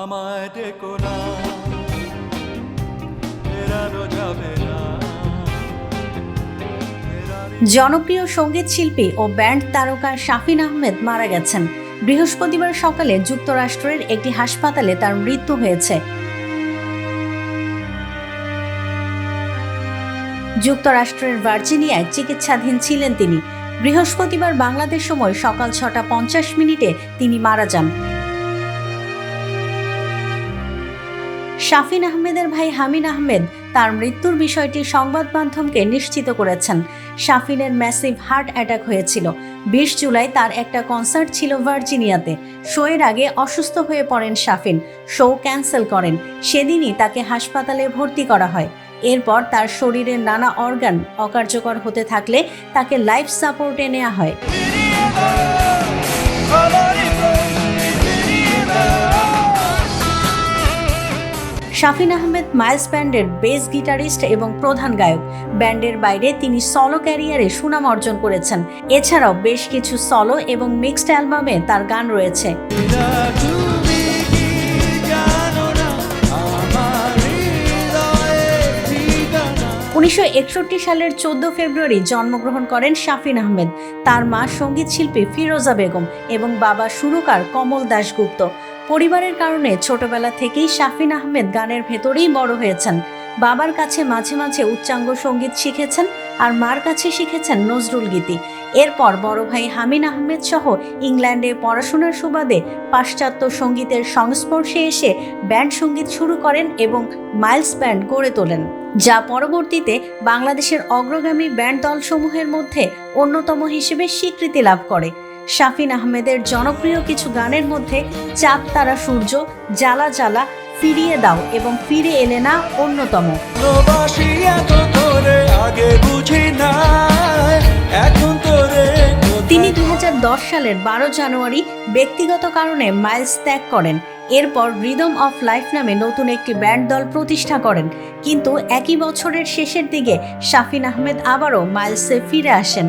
আমায় ডেকো না জনপ্রিয় সংগীত শিল্পী ও ব্যান্ড তারকা শাফিন আহমেদ মারা গেছেন। বৃহস্পতিবার সকালে যুক্তরাষ্ট্রের একটি হাসপাতালে তার মৃত্যু হয়েছে। যুক্তরাষ্ট্রের ভার্জিনিয়ায় চিকিৎসাধীন ছিলেন তিনি। বৃহস্পতিবার বাংলাদেশ সময় সকাল ছটা পঞ্চাশ মিনিটে তিনি মারা যান। শাফিন আহমেদের ভাই হামিন আহমেদ তার মৃত্যুর বিষয়টি সংবাদ মাধ্যমকে নিশ্চিত করেছেন। শাফিনের ম্যাসিভ হার্ট অ্যাটাক হয়েছিল। বিশ জুলাই তার একটা কনসার্ট ছিল ভার্জিনিয়াতে। শোয়ের আগে অসুস্থ হয়ে পড়েন শাফিন। শো ক্যান্সেল করেন। সেদিনই তাকে হাসপাতালে ভর্তি করা হয়। এরপর তার শরীরের নানা অর্গান অকার্যকর হতে থাকলে তাকে লাইফ সাপোর্টে নেওয়া হয়। শাফিন আহমেদ মাইলস ব্যান্ডের বেস গিটারিস্ট এবং প্রধান গায়ক। ব্যান্ডের বাইরে তিনি সলো ক্যারিয়ারে সুনাম অর্জন করেছেন। এছাড়াও বেশ কিছু সলো এবং মিক্সড অ্যালবামে তার গান রয়েছে। উনিশশো সালের চোদ্দ ফেব্রুয়ারি জন্মগ্রহণ করেন শাফিন আহমেদ। তার মা সংগীত শিল্পী ফিরোজা বেগম এবং বাবা সুরকার কমল দাশগুপ্ত। পরিবারের কারণে ছোটবেলা থেকেই শাফিন আহমেদ গানের ভেতরেই বড় হয়েছেন। বাবার কাছে মাঝে মাঝে উচ্চাঙ্গ সংগীত শিখেছেন আর মার কাছে শিখেছেন নজরুল গীতি। এরপর বড় ভাই হামিন আহমেদ সহ ইংল্যান্ডে পড়াশোনার সুবাদে পাশ্চাত্য সঙ্গীতের সংস্পর্শে এসে ব্যান্ড সংগীত শুরু করেন এবং মাইলস ব্যান্ড গড়ে তোলেন, যা পরবর্তীতে বাংলাদেশের অগ্রগামী ব্যান্ড দলসমূহের মধ্যে অন্যতম হিসেবে স্বীকৃতি লাভ করে। শাফিন আহমেদের জনপ্রিয় কিছু গানের মধ্যে চাঁদ তারা সূর্য জ্বালা জ্বালা ফিরিয়ে দাও এবং ফিরে এলে না অন্যতম। তিনি দু হাজার দশ সালের বারো জানুয়ারি ব্যক্তিগত কারণে মাইলস ত্যাগ করেন। এরপর রিদম অফ লাইফ নামে নতুন একটি ব্যান্ড দল প্রতিষ্ঠা করেন। কিন্তু একই বছরের শেষের দিকে শাফিন আহমেদ আবারও মাইলসে ফিরে আসেন।